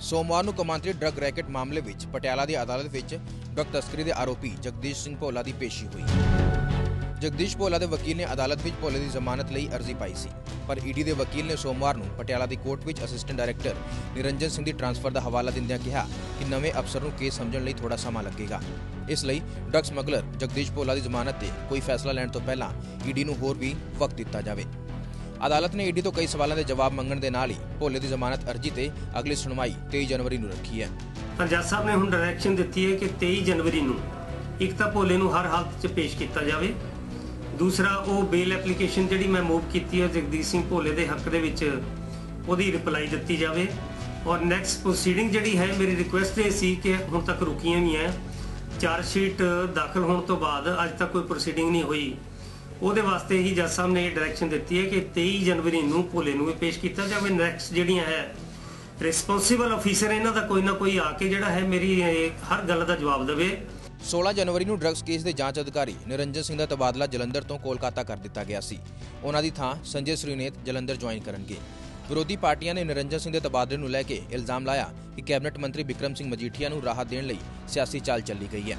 ਸੋਮਵਾਰ ਨੂੰ ਕੌਮਾਂਤਰੀ ਡਰੱਗ ਰੈਕੇਟ ਮਾਮਲੇ ਵਿੱਚ ਪਟਿਆਲਾ ਦੀ ਅਦਾਲਤ ਵਿੱਚ ਡਰੱਗ ਤਸਕਰੀ ਦੇ ਆਰੋਪੀ ਜਗਦੀਸ਼ ਸਿੰਘ ਭੋਲਾ ਦੀ ਪੇਸ਼ੀ ਹੋਈ। ਜਗਦੀਸ਼ ਭੋਲਾ ਦੇ ਵਕੀਲ ਨੇ ਅਦਾਲਤ ਵਿੱਚ ਭੋਲੇ ਦੀ ਜ਼ਮਾਨਤ ਲਈ ਅਰਜ਼ੀ ਪਾਈ ਸੀ, ਪਰ ਈਡੀ ਦੇ ਵਕੀਲ ਨੇ ਸੋਮਵਾਰ ਨੂੰ ਪਟਿਆਲਾ ਦੀ ਕੋਰਟ ਵਿੱਚ ਅਸਿਸਟੈਂਟ ਡਾਇਰੈਕਟਰ ਨਿਰੰਜਨ ਸਿੰਘ ਦੀ ਟਰਾਂਸਫਰ ਦਾ ਹਵਾਲਾ ਦਿੰਦਿਆਂ ਕਿਹਾ ਕਿ ਨਵੇਂ ਅਫਸਰ ਨੂੰ ਕੇਸ ਸਮਝਣ ਲਈ ਥੋੜਾ ਸਮਾਂ ਲੱਗੇਗਾ। ਇਸ ਲਈ ਡਰੱਗ ਸਮਗਲਰ ਜਗਦੀਸ਼ ਭੋਲਾ ਦੀ ਜ਼ਮਾਨਤ ਤੇ ਕੋਈ ਫੈਸਲਾ ਲੈਣ ਤੋਂ ਪਹਿਲਾਂ ਈਡੀ ਨੂੰ ਹੋਰ ਵੀ ਵਕਤ ਦਿੱਤਾ ਜਾਵੇ। ਅਦਾਲਤ ਨੇ ਈਡੀ ਤੋਂ ਕਈ ਸਵਾਲਾਂ ਦੇ ਜਵਾਬ ਮੰਗਣ ਦੇ ਨਾਲ ਹੀ ਭੋਲੇ ਦੀ ਜ਼ਮਾਨਤ ਅਰਜ਼ੀ ਤੇ ਅਗਲੀ ਸੁਣਵਾਈ 23 ਜਨਵਰੀ ਨੂੰ ਰੱਖੀ ਹੈ। ਤਾਂ ਜੱਜ ਸਾਹਿਬ ਨੇ ਹੁਣ ਡਾਇਰੈਕਸ਼ਨ ਦਿੱਤੀ ਹੈ ਕਿ 23 ਜਨਵਰੀ ਨੂੰ ਇੱਕ ਤਾਂ ਭੋਲੇ ਨੂੰ ਹਰ ਹਾਲਤ 'ਚ ਪੇਸ਼ ਕੀਤਾ ਜਾਵੇ। ਦੂਸਰਾ, ਉਹ ਬੇਲ ਐਪਲੀਕੇਸ਼ਨ ਜਿਹੜੀ ਮੈਂ ਮੂਵ ਕੀਤੀ ਹੈ ਜਗਦੀਸ਼ ਸਿੰਘ ਭੋਲੇ ਦੇ ਹੱਕ ਦੇ ਵਿੱਚ, ਉਹਦੀ ਰਿਪਲਾਈ ਦਿੱਤੀ ਜਾਵੇ। ਔਰ ਨੈਕਸਟ ਪ੍ਰੋਸੀਡਿੰਗ ਜਿਹੜੀ ਹੈ, ਮੇਰੀ ਰਿਕੁਐਸਟ ਇਹ ਸੀ ਕਿ ਹੁਣ ਤੱਕ ਰੁਕੀਆਂ ਵੀ ਹੈ। ਚਾਰਜ ਸ਼ੀਟ ਦਾਖਲ ਹੋਣ ਤੋਂ ਬਾਅਦ ਅੱਜ ਤੱਕ ਕੋਈ ਪ੍ਰੋਸੀਡਿੰਗ ਨਹੀਂ ਹੋਈ। ਉਹਦੇ ਵਾਸਤੇ ਹੀ ਜੱਜ ਸਾਹਿਬ ਨੇ ਇਹ ਡਾਇਰੈਕਸ਼ਨ ਦਿੱਤੀ ਹੈ ਕਿ 23 ਜਨਵਰੀ ਨੂੰ ਭੋਲੇ ਨੂੰ ਵੀ ਪੇਸ਼ ਕੀਤਾ ਜਾਵੇ। ਨੈਕਸਟ ਜਿਹੜੀਆਂ ਹੈ ਰਿਸਪੌਂਸਿਬਲ ਅਫੀਸਰ ਇਹਨਾਂ ਦਾ ਕੋਈ ਨਾ ਕੋਈ ਆ ਕੇ ਜਿਹੜਾ ਹੈ ਮੇਰੀ ਹਰ ਗੱਲ ਦਾ ਜਵਾਬ ਦੇਵੇ। 16 ਜਨਵਰੀ ਨੂੰ ਡਰੱਗਸ ਕੇਸ ਦੇ ਜਾਂਚ ਅਧਿਕਾਰੀ ਨਿਰੰਜਨ ਸਿੰਘ ਦਾ ਤਬਾਦਲਾ ਜਲੰਧਰ ਤੋਂ ਕੋਲਕਾਤਾ ਕਰ ਦਿੱਤਾ ਗਿਆ ਸੀ। ਉਹਨਾਂ ਦੀ ਥਾਂ ਸੰਜੇ ਸ੍ਰੀਨੇਤ ਜਲੰਧਰ ਜੁਆਇਨ ਕਰਨਗੇ। ਵਿਰੋਧੀ ਪਾਰਟੀਆਂ ਨੇ ਨਿਰੰਜਨ ਸਿੰਘ ਦੇ ਤਬਾਦਲੇ ਨੂੰ ਲੈ ਕੇ ਇਲਜ਼ਾਮ ਲਾਇਆ ਕਿ ਕੈਬਨਿਟ ਮੰਤਰੀ ਵਿਕਰਮ ਸਿੰਘ ਮਜੀਠੀਆ ਨੂੰ ਰਾਹਤ ਦੇਣ ਲਈ ਸਿਆਸੀ ਚਾਲ ਚੱਲੀ ਗਈ ਹੈ।